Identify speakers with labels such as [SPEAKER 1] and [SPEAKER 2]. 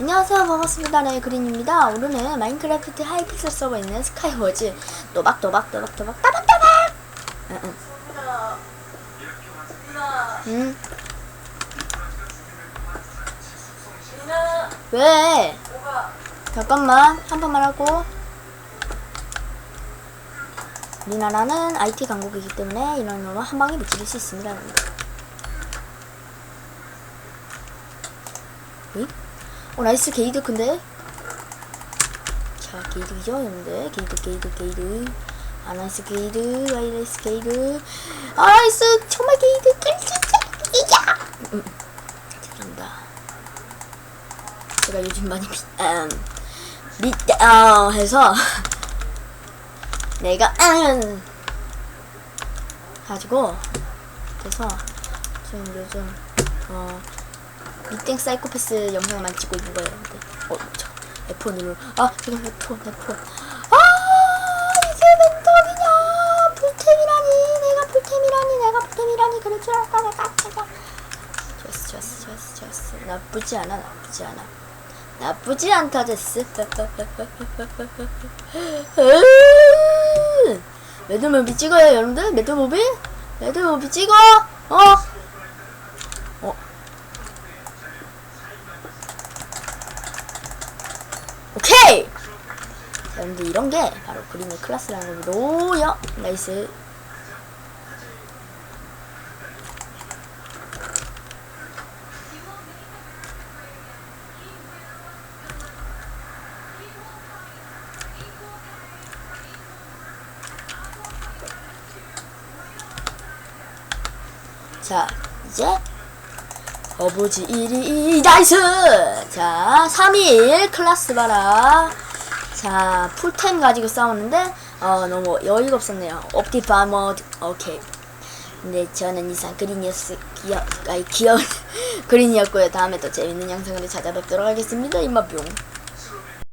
[SPEAKER 1] 안녕하세요. 반갑습니다. 네 그린입니다. 오늘은 마인크래프트 하이픽셀 서버에 있는 스카이워즈. 또박또박 또박또박 따박따박! 응? 왜? 잠깐만. 한 번만 하고. 우리나라는 IT 강국이기 때문에 이런 놈은 한 방에 무찌를 수 있습니다. 응? 오 나이스 게이드 근데? 자 게이드이죠 여러분들 게이드 게이드 게이드. 아 나이스 게이드. 아 나이스 게이드. 아 나이스. 정말 게이드. 이야! 음, 죄송합니다. 제가 요즘 많이 미, 음, 밑어 해서 내가 음, 가지고 그래서 좀 요즘 어 미땡 사이코패스 많이 찍고 있는 거예요. 근데 어, 저 F 눌러. 아, 지금 F1, F1. 아, 이게 웬떡이냐? 풀템이라니, 내가 풀템이라니, 내가 풀템이라니 그럴 줄 알았다, 내가. 내가. 좋았어, 좋았어, 좋았어, 좋았어. 나쁘지 않아, 나쁘지 않아. 나쁘지 않다, 데스. 매드모비 찍어요, 여러분들. 매드모비? 매드모비 찍어. 어? 어? 오케이! 자, 여러분들 이런 게 바로 그림의 클래스라는 겁니다. 나이스. 자, 이제 어부지 1위 나이스! 자, 3일 클라스 봐라. 자, 풀템 가지고 싸웠는데 어 너무 여유가 없었네요. 옵티 파머드 오케이. 근데 저는 이상 그린이었 귀여 아니 귀여운 그린이었고요. 다음에 또 재밌는 영상으로 찾아뵙도록 하겠습니다. 임마뿅.